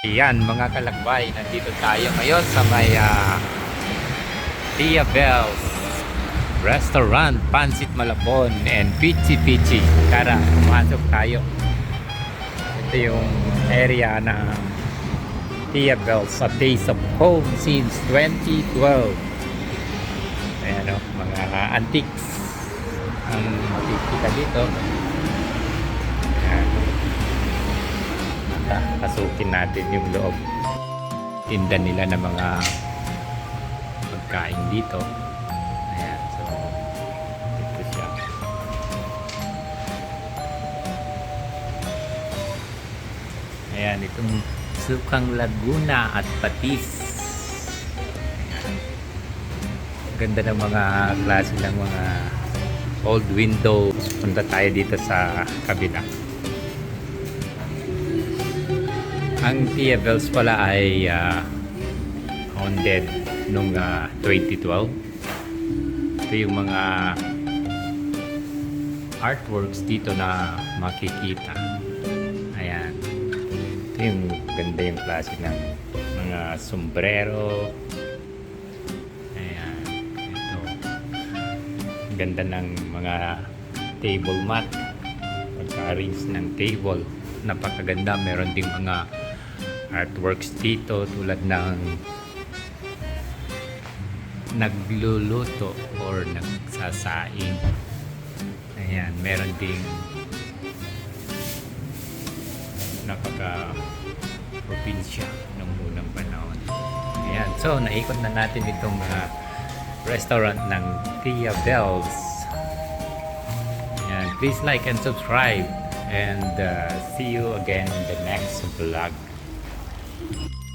Yan mga kalakbay, nandito tayo ngayon sa may Tia Bells Restaurant, Pansit Malabon and Pichi Pichi. Tara, pumasok tayo. Ito yung area ng Tia Bells, a taste of home since 2012. Ayan o, mga antiques ang makikita dito. Ah, Pasukin natin yung loob. Tinda nila ng mga pagkain dito. Ayan, so ito siya. Ayan, itong Sukang Laguna at Patis. Ayan. Ganda ng mga klase ng mga old windows. Punta tayo dito sa kabila. Ang Bells pala ay ah, founded nung ah, 2012. Ito yung mga artworks dito na makikita. Ayan. Ito yung ganda yung klase ng mga sombrero. Ayan. Ito. Ganda ng mga table mat. Pagka-arrange ng table. Napakaganda. Meron ding mga artworks dito tulad ng nagluluto or nagsasaing. Ayan, meron ding napaka probinsya ng unang panahon. Ayan, so naikot na natin itong mga restaurant ng Tia Bells. Ayan, please like and subscribe and uh, see you again in the next vlog. you